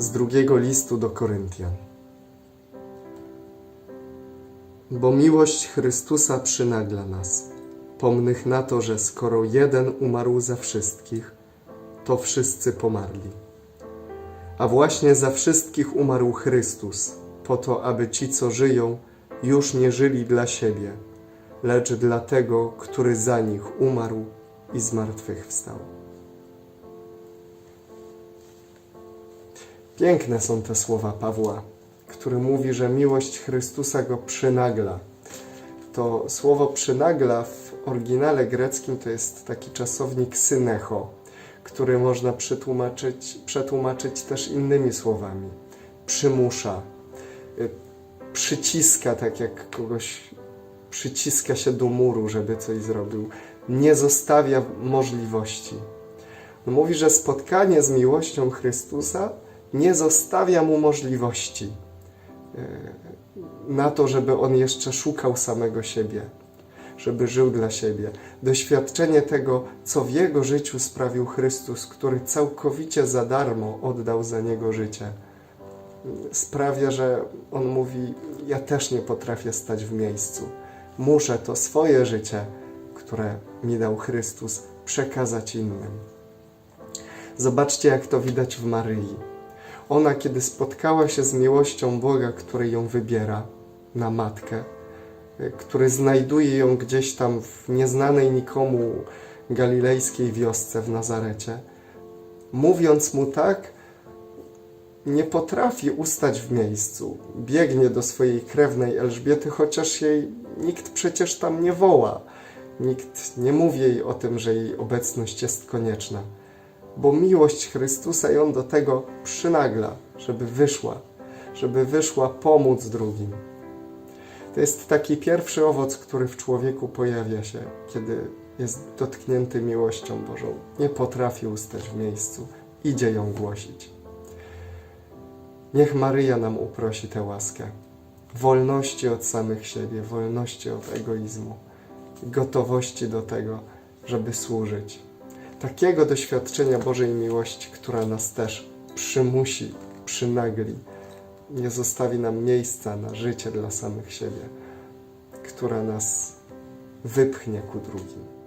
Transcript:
z drugiego listu do Koryntian. Bo miłość Chrystusa przynagla nas, pomnych na to, że skoro jeden umarł za wszystkich, to wszyscy pomarli. A właśnie za wszystkich umarł Chrystus, po to, aby ci, co żyją, już nie żyli dla siebie, lecz dla tego, który za nich umarł i zmartwychwstał. Piękne są te słowa Pawła, który mówi, że miłość Chrystusa go przynagla. To słowo przynagla w oryginale greckim to jest taki czasownik synecho, który można przetłumaczyć, przetłumaczyć też innymi słowami. Przymusza, y, przyciska, tak jak kogoś przyciska się do muru, żeby coś zrobił. Nie zostawia możliwości. No mówi, że spotkanie z miłością Chrystusa nie zostawia mu możliwości e, na to, żeby on jeszcze szukał samego siebie, żeby żył dla siebie. Doświadczenie tego, co w jego życiu sprawił Chrystus, który całkowicie za darmo oddał za niego życie, sprawia, że on mówi: Ja też nie potrafię stać w miejscu. Muszę to swoje życie, które mi dał Chrystus, przekazać innym. Zobaczcie, jak to widać w Maryi. Ona, kiedy spotkała się z miłością Boga, który ją wybiera na matkę, y, który znajduje ją gdzieś tam w nieznanej nikomu galilejskiej wiosce w Nazarecie, mówiąc mu tak, nie potrafi ustać w miejscu. Biegnie do swojej krewnej Elżbiety, chociaż jej nikt przecież tam nie woła. Nikt nie mówi jej o tym, że jej obecność jest konieczna bo miłość Chrystusa ją do tego przynagla, żeby wyszła, żeby wyszła pomóc drugim. To jest taki pierwszy owoc, który w człowieku pojawia się, kiedy jest dotknięty miłością Bożą. Nie potrafi ustać w miejscu, idzie ją głosić. Niech Maryja nam uprosi tę łaskę. Wolności od samych siebie, wolności od egoizmu, gotowości do tego, żeby służyć takiego doświadczenia Bożej miłości, która nas też przymusi, przynagli, nie zostawi nam miejsca na życie dla samych siebie, która nas wypchnie ku drugim.